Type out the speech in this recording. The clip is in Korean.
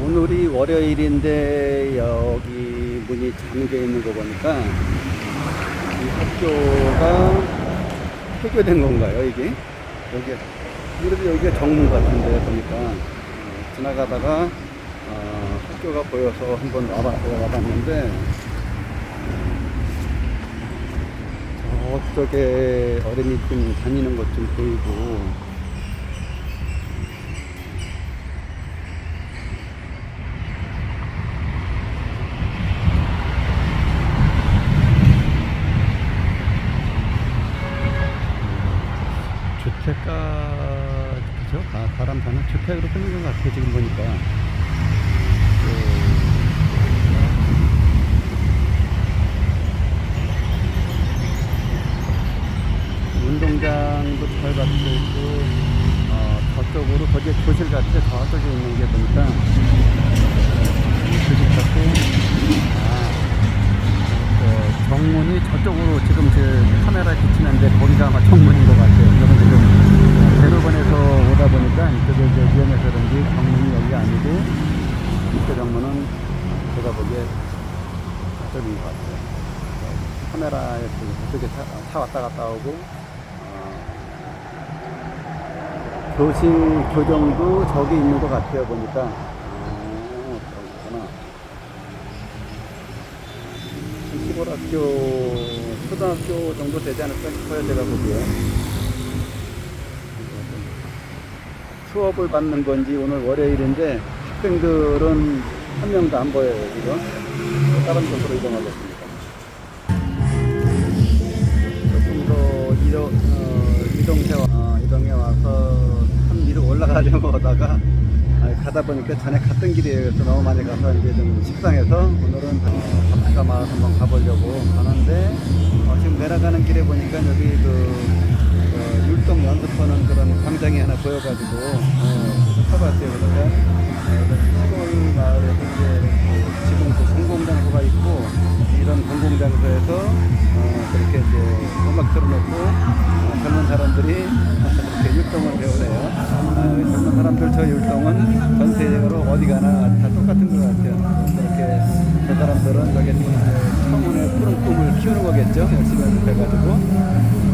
오늘이 월요일인데 여기 문이 잠겨 있는 거 보니까 이 학교가 폐교된 건가요 이게? 여기 그래도 여기가 정문 같은데 보니까 어, 지나가다가 어, 학교가 보여서 한번 와봤는데 저쪽에 어린이 좀 다니는 것 좀 보이고 주택가 그죠? 아, 사람 사는 주택으로 쓰는 것 같아요 지금 보니까 그 운동장도 잘 갖춰 있고 어, 저쪽으로 거기에 교실 같아 저쪽에 있는 게 보니까 교실 같고 아, 그 정문이 저쪽으로 지금 그 카메라에 비치는데 거기가 아마 정문인 것 같아요 대로변에서 오다 보니까 이쪽에 이제 위험해서 그런지 정문이 여기 아니고 이쪽 정문은 제가 보기에 저쪽인 것 같아요. 카메라에 저쪽에 차, 차 왔다 갔다 오고 어, 교실 교정도 저기 있는 것 같아요 보니까 어, 그렇구나. 시골 학교, 초등학교 정도 되지 않을까 싶어요, 제가 보기에. 수업을 받는 건지 오늘 월요일인데 학생들은 한 명도 안 보여요, 지금. 다른 곳으로 이동하겠습니다. 조금 더 이동, 어, 이동해, 와- 어, 이동해 와서 산 위로 올라가려고 하다가 아, 가다 보니까 전에 갔던. 그래서 너무 많이 가서 이제 좀 식상해서 오늘은 어, 바닷가 마을 한번 가보려고 가는데 어, 지금 내려가는 길에 보니까 여기 그 어, 율동 연습하는 그런 광장이 하나 보여가지고 어, 타봤어요. 그러니까 어, 시골 마을에서 이제 그 지금 그 공공장소가 있고 이런 공공장소에서 어, 그렇게 이제 음악 틀어놓고 어, 젊은 사람들이 그렇게 율동을 배우네요. 아, 젊은 사람들 저 율동은 전세적으로 어디 가나 다 똑같은 것 같아요. 그렇게 저 사람들은 저게 청운의 푸른 꿈을 키우는 거겠죠. 열심히 연습해가지고.